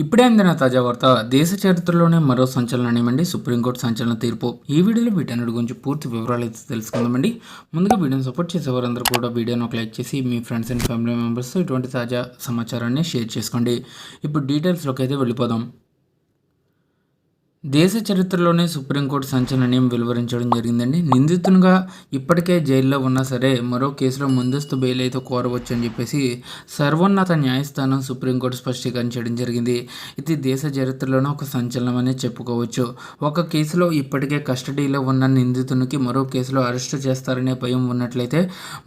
ఇప్పుడే అందిన తాజా వార్త దేశ చరిత్రలోనే మరో సంచలనమేమండి సుప్రీంకోర్టు సంచలన తీర్పు. ఈ వీడియోలో వీటన్నిటి గురించి పూర్తి వివరాలు అయితే తెలుసుకుందామండి. ముందుగా వీడియోని సపోర్ట్ చేసే వారందరూ కూడా వీడియోని ఒక లైక్ చేసి మీ ఫ్రెండ్స్ అండ్ ఫ్యామిలీ మెంబర్స్తో ఇటువంటి తాజా సమాచారాన్ని షేర్ చేసుకోండి. ఇప్పుడు డీటెయిల్స్లోకి అయితే వెళ్ళిపోదాం. దేశ చరిత్రలోనే సుప్రీంకోర్టు సంచలనం వెలువరించడం జరిగిందండి. నిందితునిగా ఇప్పటికే జైల్లో ఉన్నా సరే మరో కేసులో ముందస్తు బెయిల్ అయితే కోరవచ్చు అని చెప్పేసి సర్వోన్నత న్యాయస్థానం సుప్రీంకోర్టు స్పష్టీకరించడం జరిగింది. ఇది దేశ చరిత్రలోనే ఒక సంచలనం అనే చెప్పుకోవచ్చు. ఒక కేసులో ఇప్పటికే కస్టడీలో ఉన్న నిందితునికి మరో కేసులో అరెస్టు చేస్తారనే భయం ఉన్నట్లయితే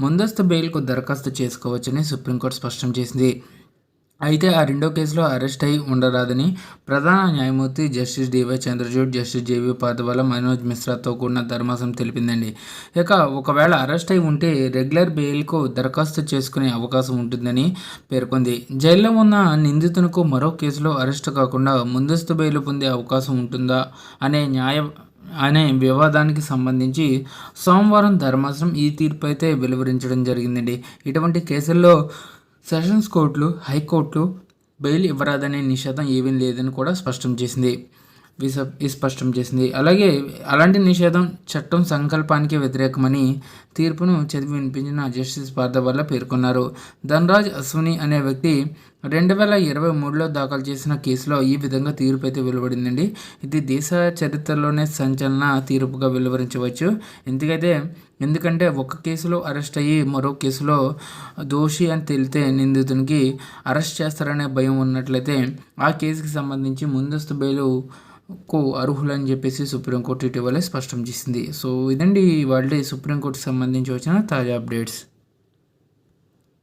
ముందస్తు బెయిల్కు దరఖాస్తు చేసుకోవచ్చని సుప్రీంకోర్టు స్పష్టం చేసింది. అయితే ఆ రెండో కేసులో అరెస్ట్ అయి ఉండరాదని ప్రధాన న్యాయమూర్తి justice DY Chandrachud justice JV Pardiwala Manoj మిశ్రాతో కూడిన ధర్మాసం తెలిపిందండి. ఇక ఒకవేళ అరెస్ట్ అయి ఉంటే రెగ్యులర్ బెయిల్కు దరఖాస్తు చేసుకునే అవకాశం ఉంటుందని పేర్కొంది. జైల్లో ఉన్న నిందితునికి మరో కేసులో అరెస్ట్ కాకుండా ముందస్తు బెయిల్ పొందే అవకాశం ఉంటుందా అనే న్యాయ అనే వివాదానికి సంబంధించి సోమవారం ధర్మాసనం ఈ తీర్పు అయితే వెలువరించడం జరిగిందండి. ఇటువంటి కేసుల్లో సెషన్స్ కోర్టులు హైకోర్టులు బెయిల్ ఇవ్వరాదనే నిషేధం ఏమీ లేదని కూడా స్పష్టం చేసింది. స్పష్టం చేసింది. అలాగే అలాంటి నిషేధం చట్టం సంకల్పానికి వ్యతిరేకమని తీర్పును చదివి వినిపించిన జస్టిస్ పార్థ వల్ల పేర్కొన్నారు. ధనరాజ్ అశ్విని అనే వ్యక్తి రెండు వేల ఇరవై మూడులో దాఖలు చేసిన కేసులో ఈ విధంగా తీర్పు అయితే వెలువడిందండి. ఇది దేశ చరిత్రలోనే సంచలన తీర్పుగా వెలువరించవచ్చు. ఎందుకైతే ఎందుకంటే ఒక కేసులో అరెస్ట్ అయ్యి మరో కేసులో దోషి అని తెలితే నిందితునికి అరెస్ట్ చేస్తారనే భయం ఉన్నట్లయితే ఆ కేసుకి సంబంధించి ముందస్తు బెయిలు కు అర్హులని చెప్పేసి సుప్రీంకోర్టు ఇటీవలే స్పష్టం చేసింది. సో ఇదండి వాళ్ళే సుప్రీంకోర్టుకి సంబంధించి వచ్చిన తాజా అప్డేట్స్.